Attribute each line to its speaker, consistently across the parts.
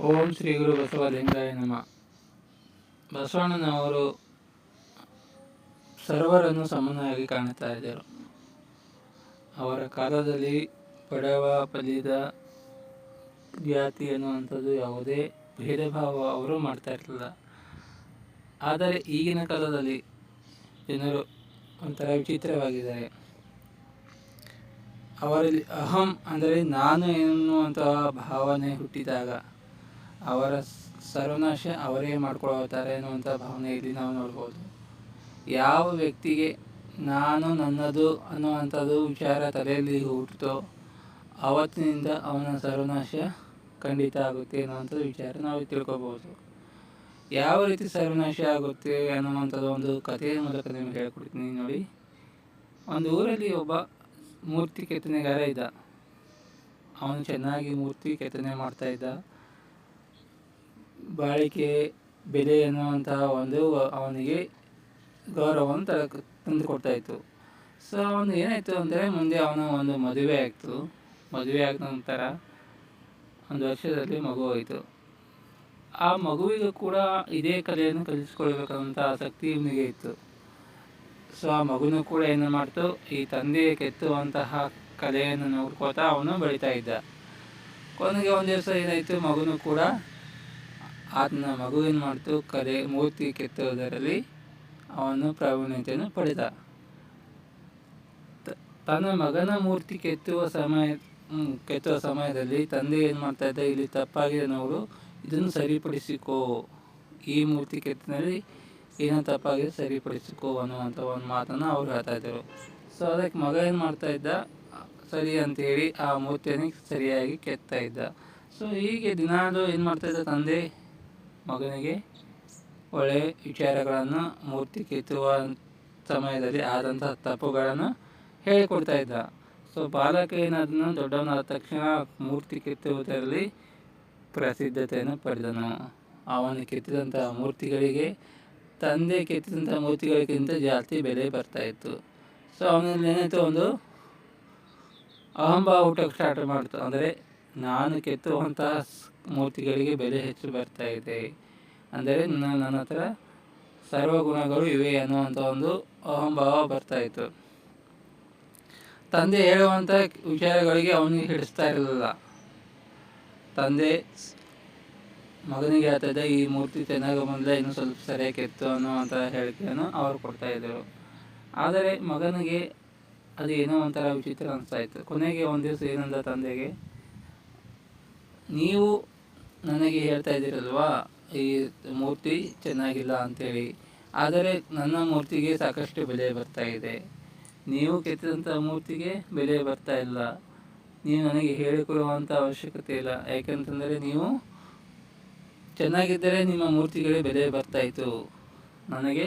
Speaker 1: ಓಂ ಶ್ರೀ ಗುರು ಬಸವಲಿಂಗಾಯ ನಮ. ಬಸವಣ್ಣನವರು ಸರ್ವರನ್ನು ಸಮನಾಗಿ ಕಾಣುತ್ತಾ ಇದ್ದರು. ಅವರ ಕಾಲದಲ್ಲಿ ಬಡವ ಪಲಿದ ಜಾತಿ ಅನ್ನುವಂಥದ್ದು ಯಾವುದೇ ಭೇದ ಭಾವ ಅವರು ಮಾಡ್ತಾ ಇರಲಿಲ್ಲ. ಆದರೆ ಈಗಿನ ಕಾಲದಲ್ಲಿ ಜನರು ಒಂಥರ ವಿಚಿತ್ರವಾಗಿದ್ದಾರೆ. ಅವರಲ್ಲಿ ಅಹಂ ಅಂದರೆ ನಾನು ಎನ್ನುವಂತಹ ಭಾವನೆ ಹುಟ್ಟಿದಾಗ ಅವರ ಸರ್ವನಾಶ ಅವರೇ ಮಾಡ್ಕೊಳ್ತಾರೆ ಭಾವನೆ ಇಲ್ಲಿ ನಾವು ನೋಡ್ಬೋದು. ಯಾವ ವ್ಯಕ್ತಿಗೆ ನಾನು ನನ್ನದು ಅನ್ನುವಂಥದ್ದು ವಿಚಾರ ತಲೆಯಲ್ಲಿ ಹುಟ್ಟಿತೋ ಅವತ್ತಿನಿಂದ ಅವನ ಸರ್ವನಾಶ ಖಂಡಿತ ಆಗುತ್ತೆ ಅನ್ನುವಂಥದ್ದು ವಿಚಾರ ನಾವು ತಿಳ್ಕೊಬೋದು. ಯಾವ ರೀತಿ ಸರ್ವನಾಶ ಆಗುತ್ತೆ ಅನ್ನುವಂಥದ್ದು ಒಂದು ಕಥೆಯ ಮೂಲಕ ನಿಮಗೆ ಹೇಳ್ಕೊಡ್ತೀನಿ ನೋಡಿ. ಒಂದು ಊರಲ್ಲಿ ಒಬ್ಬ ಮೂರ್ತಿ ಕೆತ್ತನೆಗಾರ ಇದ್ದ. ಅವನು ಚೆನ್ನಾಗಿ ಮೂರ್ತಿ ಕೆತ್ತನೆ ಮಾಡ್ತಾ ಇದ್ದ. ಬಾಳಿಕೆ, ಬೆಲೆ ಎನ್ನುವಂತಹ ಒಂದು ಅವನಿಗೆ ಗೌರವವನ್ನು ತ ತಂದು ಕೊಡ್ತಾ ಇತ್ತು. ಸೊ ಅವನು ಏನಾಯಿತು ಅಂದರೆ ಮುಂದೆ ಅವನು ಒಂದು ಮದುವೆ ಆಯಿತು ಮದುವೆ ಆದ ನಂತರ ಒಂದು ವರ್ಷದಲ್ಲಿ ಮಗು ಹೋಯಿತು. ಆ ಮಗುವಿಗೂ ಕೂಡ ಇದೇ ಕಲೆಯನ್ನು ಕಲಿಸ್ಕೊಳ್ಬೇಕಾದಂಥ ಆಸಕ್ತಿ ಇವನಿಗೆ ಇತ್ತು. ಸೊ ಆ ಮಗುನೂ ಕೂಡ ಏನು ಮಾಡ್ತು, ಈ ತಂದೆ ಕೆತ್ತುವಂತಹ ಕಲೆಯನ್ನು ನೋಡ್ಕೋತಾ ಅವನು ಬೆಳೀತಾ ಇದ್ದ. ಕೊನೆಗೆ ಒಂದು ದಿವಸ ಏನಾಯಿತು, ಮಗುನೂ ಕೂಡ ಆತನ ಮಗು ಏನು ಮಾಡ್ತು, ಕಲೆ, ಮೂರ್ತಿ ಕೆತ್ತುವುದರಲ್ಲಿ ಅವನು ಪ್ರಾವೀಣ್ಯತೆಯನ್ನು ಪಡೆದ. ತನ್ನ ಮಗನ ಮೂರ್ತಿ ಕೆತ್ತುವ ಸಮಯ ಕೆತ್ತುವ ಸಮಯದಲ್ಲಿ ತಂದೆ ಏನು ಮಾಡ್ತಾ ಇದ್ದ, ಇಲ್ಲಿ ತಪ್ಪಾಗಿದೆ ನೋಡು, ಇದನ್ನು ಸರಿಪಡಿಸಿಕೋ. ಈ ಮೂರ್ತಿ ಕೆತ್ತಿನಲ್ಲಿ ಏನೋ ತಪ್ಪಾಗಿದೆ ಸರಿಪಡಿಸಿಕೋ ಅನ್ನುವಂಥ ಒಂದು ಮಾತನ್ನು ಅವ್ರು ಹೇಳ್ತಾ ಇದ್ದರು ಸೊ ಅದಕ್ಕೆ ಮಗ ಏನು ಮಾಡ್ತಾ ಇದ್ದ? ಸರಿ ಅಂತೇಳಿ ಆ ಮೂರ್ತಿಯನ್ನು ಸರಿಯಾಗಿ ಕೆತ್ತಾ ಇದ್ದ. ಸೊ ಹೀಗೆ ದಿನಾಲು ಏನು ಮಾಡ್ತಾ ಇದ್ದ ತಂದೆ? ಮಗನಿಗೆ ಒಳ್ಳೆಯ ವಿಚಾರಗಳನ್ನು ಮೂರ್ತಿ ಕೆತ್ತುವ ಸಮಯದಲ್ಲಿ ಆದಂತಹ ತಪ್ಪುಗಳನ್ನು ಹೇಳಿಕೊಡ್ತಾ ಇದ್ದ. ಸೊ ಬಾಲಕ ಏನಾದನು ದೊಡ್ಡವನಾದ ತಕ್ಷಣ ಮೂರ್ತಿ ಕೆತ್ತುವುದರಲ್ಲಿ ಪ್ರಸಿದ್ಧತೆಯನ್ನು ಪಡೆದನು. ಅವನು ಕೆತ್ತಿದಂತಹ ಮೂರ್ತಿಗಳಿಗೆ ತಂದೆ ಕೆತ್ತಿದಂಥ ಮೂರ್ತಿಗಳಿಗಿಂತ ಜಾಸ್ತಿ ಬೆಲೆ ಬರ್ತಾ ಇತ್ತು. ಸೊ ಅವನಲ್ಲಿ ಏನಾಯಿತು ಒಂದು? ಅಹಂಭಾವ ಹುಟ್ಟಕ್ಕೆ ಸ್ಟಾರ್ಟ್ ಮಾಡ್ತು. ಅಂದರೆ ನಾನು ಕೆತ್ತುವಂತಹ ಮೂರ್ತಿಗಳಿಗೆ ಬೆಲೆ ಹೆಚ್ಚು ಬರ್ತಾ ಇದೆ. ಅಂದರೆ ನನ್ನ ಹತ್ರ ಸರ್ವಗುಣಗಳು ಇವೆ ಅನ್ನುವಂಥ ಒಂದು ಅಹಂಭಾವ ಬರ್ತಾ ಇತ್ತು. ತಂದೆ ಹೇಳುವಂಥ ವಿಚಾರಗಳಿಗೆ ಅವನಿಗೆ ಹಿಡಿಸ್ತಾ ಇರಲಿಲ್ಲ. ತಂದೆ ಮಗನಿಗೆ ಆತದ ಈ ಮೂರ್ತಿ ಚೆನ್ನಾಗಿ ಬಂದರೆ ಇನ್ನೂ ಸ್ವಲ್ಪ ಸರಿಯಾಗಿ ಕೆತ್ತು ಅಂತ ಹೇಳಿಕೆಯನ್ನು ಅವರು ಕೊಡ್ತಾ ಇದ್ದರು. ಆದರೆ ಮಗನಿಗೆ ಅದು ಏನೋ ಒಂಥರ ವಿಚಿತ್ರ ಅನಿಸ್ತಾ ಇತ್ತು ಕೊನೆಗೆ ಒಂದು ದಿವಸ ಏನಂದ ತಂದೆಗೆ, ನೀವು ನನಗೆ ಹೇಳ್ತಾ ಇದ್ದೀರಲ್ವಾ, ಈ ಮೂರ್ತಿ ಚೆನ್ನಾಗಿಲ್ಲ ಅಂತೇಳಿ. ಆದರೆ ನನ್ನ ಮೂರ್ತಿಗೆ ಸಾಕಷ್ಟು ಬೆಲೆ ಬರ್ತಾ ಇದೆ. ನೀವು ಕೆತ್ತಿದಂಥ ಮೂರ್ತಿಗೆ ಬೆಲೆ ಬರ್ತಾ ಇಲ್ಲ. ನೀವು ನನಗೆ ಹೇಳಿಕೊಳ್ಳುವಂಥ ಅವಶ್ಯಕತೆ ಇಲ್ಲ. ಯಾಕೆಂತಂದರೆ ನೀವು ಚೆನ್ನಾಗಿದ್ದರೆ ನಿಮ್ಮ ಮೂರ್ತಿಗಳಿಗೆ ಬೆಲೆ ಬರ್ತಾಯಿತ್ತು. ನನಗೆ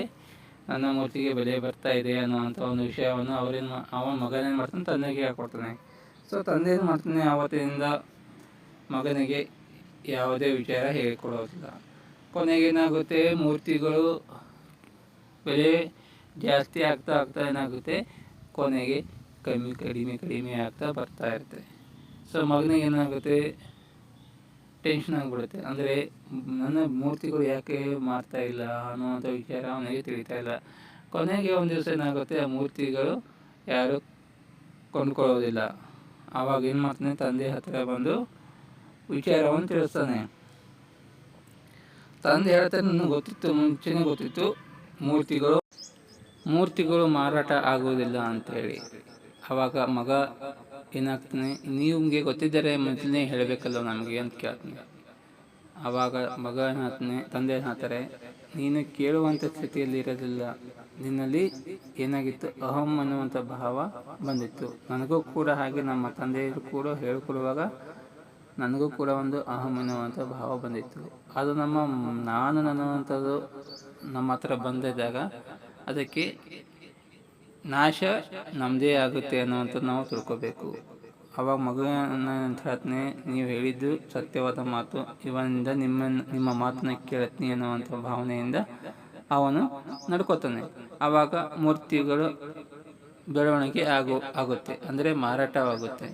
Speaker 1: ನನ್ನ ಮೂರ್ತಿಗೆ ಬೆಲೆ ಬರ್ತಾ ಇದೆ ಅನ್ನುವಂಥ ಒಂದು ವಿಷಯವನ್ನು ಅವರೇನು ಅವ ಮಗನೇನು ಮಾಡ್ತಾನೆ, ತಂದೆಗೆ ಹೇಳ್ಕೊಡ್ತಾನೆ ಸೊ ತಂದೆ ಏನು ಮಾಡ್ತಾನೆ, ಆವತ್ತಿನಿಂದ ಮಗನಿಗೆ ಯಾವುದೇ ವಿಚಾರ ಹೇಳಿಕೊಡೋದಿಲ್ಲ. ಕೊನೆಗೆ ಏನಾಗುತ್ತೆ, ಮೂರ್ತಿಗಳು ಬೆಲೆ ಜಾಸ್ತಿ ಆಗ್ತಾ ಆಗ್ತಾ ಏನಾಗುತ್ತೆ, ಕೊನೆಗೆ ಕಮ್ಮಿ, ಕಡಿಮೆ ಕಡಿಮೆ ಆಗ್ತಾ ಬರ್ತಾ ಇರುತ್ತೆ. ಸೊ ಮಗನಿಗೆ ಏನಾಗುತ್ತೆ ಟೆನ್ಷನ್ ಆಗಿಬಿಡುತ್ತೆ. ಅಂದರೆ ನನ್ನ ಮೂರ್ತಿಗಳು ಯಾಕೆ ಮಾಡ್ತಾ ಇಲ್ಲ ಅನ್ನುವಂಥ ವಿಚಾರ ಅವನಿಗೆ ತಿಳಿತಾ ಇಲ್ಲ. ಕೊನೆಗೆ ಒಂದು ದಿವಸ ಏನಾಗುತ್ತೆ, ಆ ಮೂರ್ತಿಗಳು ಯಾರು ಕೊಂಡ್ಕೊಳ್ಳೋದಿಲ್ಲ. ಆವಾಗ ಏನು ಮಾಡ್ತಾನೆ, ತಂದೆ ಹತ್ತಿರ ಬಂದು ವಿಚಾರವನ್ನು ತಿಳಿಸ್ತಾನೆ. ತಂದೆ ಹೇಳ್ತಾನೆ, ನನಗೆ ಗೊತ್ತಿತ್ತು, ಮುಂಚೆನೇ ಗೊತ್ತಿತ್ತು, ಮೂರ್ತಿಗಳು ಮೂರ್ತಿಗಳು ಮಾರಾಟ ಆಗುವುದಿಲ್ಲ ಅಂತೇಳಿ ಆವಾಗ ಮಗ ಏನಾಗ್ತಾನೆ ನಿಮಗೆ ಗೊತ್ತಿದ್ದರೆ ಮೊದಲನೇ ಹೇಳಬೇಕಲ್ಲ ನಮಗೆ ಅಂತ ಕೇಳ್ತಾನೆ. ಆವಾಗ ಮಗ ಏನಾಗ್ತಾನೆ, ತಂದೆ ಏನಾಗ್ತಾರೆ, ನೀನು ಕೇಳುವಂಥ ಸ್ಥಿತಿಯಲ್ಲಿ ಇರೋದಿಲ್ಲ. ನಿನ್ನಲ್ಲಿ ಏನಾಗಿತ್ತು? ಅಹಂ ಅನ್ನುವಂಥ ಭಾವ ಬಂದಿತ್ತು. ನನಗೂ ಕೂಡ ಹಾಗೆ ನಮ್ಮ ತಂದೆಯರು ಕೂಡ ಹೇಳಿಕೊಡುವಾಗ ನನಗೂ ಕೂಡ ಒಂದು ಅಹಂ ಅನ್ನುವಂಥ ಭಾವ ಬಂದಿತ್ತು. ಅದು ನಮ್ಮ ನಾನು ಅನ್ನುವಂಥದ್ದು ನಮ್ಮ ಹತ್ರ ಬಂದಿದ್ದಾಗ ಅದಕ್ಕೆ ನಾಶ ನಮ್ಮದೇ ಆಗುತ್ತೆ ಅನ್ನುವಂಥದ್ದು ನಾವು ತಿಳ್ಕೋಬೇಕು. ಅವಾಗ ಮಗುವಿನ ನೀವು ಹೇಳಿದ್ದು ಸತ್ಯವಾದ ಮಾತು, ಇವನಿಂದ ನಿಮ್ಮ ನಿಮ್ಮ ಮಾತನ್ನ ಕೇಳ್ತೀನಿ ಅನ್ನುವಂಥ ಭಾವನೆಯಿಂದ ಅವನು ನಡ್ಕೋತಾನೆ. ಆವಾಗ ಮೂರ್ತಿಗಳು ಬೆಳವಣಿಗೆ ಆಗು, ಆಗುತ್ತೆ. ಅಂದರೆ ಮಾರಾಟವಾಗುತ್ತೆ.